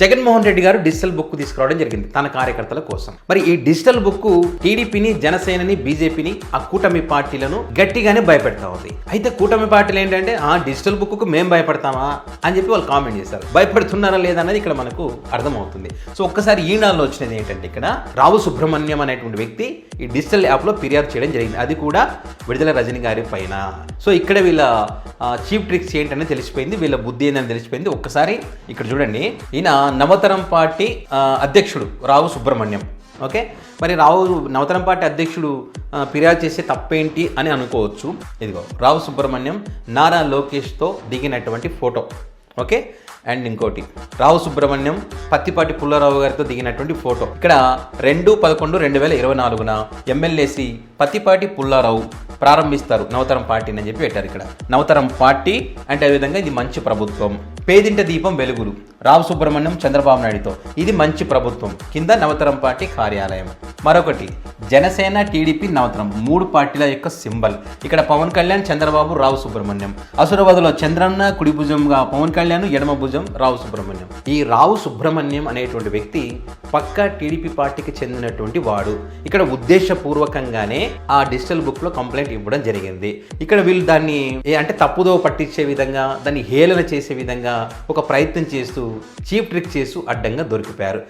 జగన్మోహన్ రెడ్డి గారు digital book తీసుకురావడం జరిగింది తన కార్యకర్తల కోసం. మరి ఈ డిజిటల్ బుక్ టీడీపీని జనసేనని బీజేపీని ఆ కూటమి పార్టీలను గట్టిగానే భయపెడతా ఉంది. అయితే కూటమి పార్టీలు ఏంటంటే ఆ డిజిటల్ బుక్కు మేము భయపడతామా? అని చెప్పి వాళ్ళు కామెంట్ చేశారు. భయపడుతున్నారా లేదా? అనేది ఇక్కడ మనకు అర్థమవుతుంది. సో ఒక్కసారి ఈనాల్లో వచ్చినది ఏంటంటే ఇక్కడ రావు సుబ్రహ్మణ్యం అనేటువంటి వ్యక్తి ఈ డిజిటల్ యాప్లో ఫిర్యాదు చేయడం జరిగింది. అది కూడా విడుదల రజని గారి పైన. సో ఇక్కడ వీళ్ళ చీఫ్ ట్రిక్స్ ఏంటనేది తెలిసిపోయింది వీళ్ళ బుద్ధి ఏంటని తెలిసిపోయింది. ఒక్కసారి ఇక్కడ చూడండి. ఈయన నవతరం పార్టీ అధ్యక్షుడు రావు సుబ్రహ్మణ్యం. ఓకే? మరి రావు నవతరం పార్టీ అధ్యక్షుడు ఫిర్యాదు చేసే తప్పేంటి అని అనుకోవచ్చు. ఇదిగో రావు సుబ్రహ్మణ్యం నారా లోకేష్తో దిగినటువంటి ఫోటో. ఓకే? అండ్ ఇంకోటి రావు సుబ్రహ్మణ్యం పత్తిపాటి పుల్లారావు గారితో దిగినటువంటి ఫోటో. ఇక్కడ రెండు పదకొండు రెండు వేల ఇరవై నాలుగున ఎమ్మెల్యేసి పత్తిపాటి పుల్లారావు ప్రారంభిస్తారు నవతరం పార్టీని అని చెప్పి పెట్టారు ఇక్కడ. నవతరం పార్టీ అంటే అదేవిధంగా ఇది మంచి ప్రభుత్వం. పేదింట దీపం వెలుగులు. రావు సుబ్రహ్మణ్యం చంద్రబాబు నాయుడుతో. ఇది మంచి ప్రభుత్వం. కింద నవతరం పార్టీ కార్యాలయం. మరొకటి జనసేన టీడీపీ నవతరం మూడు పార్టీల యొక్క సింబల్. ఇక్కడ పవన్ కళ్యాణ్ చంద్రబాబు రావు సుబ్రహ్మణ్యం. అసురవదలో చంద్రన్న కుడి భుజంగా పవన్ కళ్యాణ్ ఎడమ భుజం రావు సుబ్రహ్మణ్యం. ఈ రావు సుబ్రహ్మణ్యం అనేటువంటి వ్యక్తి పక్క టీడీపీ పార్టీకి చెందినటువంటి వాడు. ఇక్కడ ఉద్దేశపూర్వకంగానే ఆ డిజిటల్ బుక్లో కంప్లైంట్ ఇవ్వడం జరిగింది. ఇక్కడ వీళ్ళు దాన్ని ఏ- అంటే తప్పుదో పట్టించే విధంగా దాన్ని హేళన చేసే విధంగా ఒక ప్రయత్నం చేస్తూ చీప్ ట్రిక్ చేస్తూ అడ్డంగా దొరికిపోయారు.